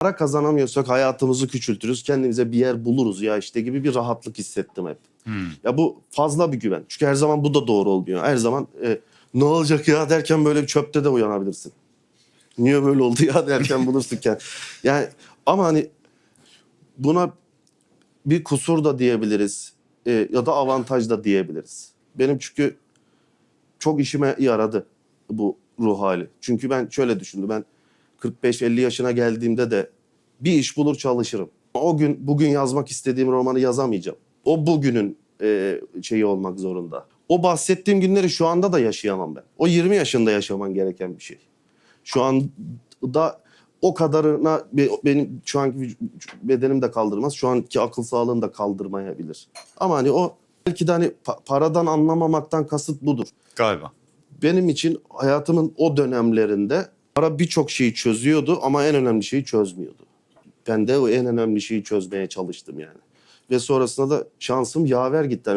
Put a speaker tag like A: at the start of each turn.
A: Para kazanamıyorsak hayatımızı küçültürüz. Kendimize bir yer buluruz ya işte gibi bir rahatlık hissettim hep. Ya bu fazla bir güven. Çünkü her zaman bu da doğru olmuyor. Her zaman e, ne olacak ya derken böyle bir çöpte de uyanabilirsin. Niye böyle oldu ya derken bulursun kendini. Yani ama hani buna bir kusur da diyebiliriz. e, ya da avantaj da diyebiliriz. Benim çünkü çok işime yaradı bu ruh hali. Çünkü ben şöyle düşündüm. Ben 45-50 yaşına geldiğimde de bir iş bulur çalışırım. O gün bugün yazmak istediğim romanı yazamayacağım. O bugünün e, şeyi olmak zorunda. O bahsettiğim günleri şu anda da yaşayamam ben. O 20 yaşında yaşaman gereken bir şey. Şu anda o kadarına be- benim şu anki bedenim de kaldırmaz. Şu anki akıl sağlığım da kaldırmayabilir. Ama hani o belki de hani pa- paradan anlamamaktan kasıt budur
B: Galiba.
A: benim için hayatımın o dönemlerinde para birçok şeyi çözüyordu ama en önemli şeyi çözmüyordu. Ben de o en önemli şeyi çözmeye çalıştım yani. Ve sonrasında da şansım yaver gitti.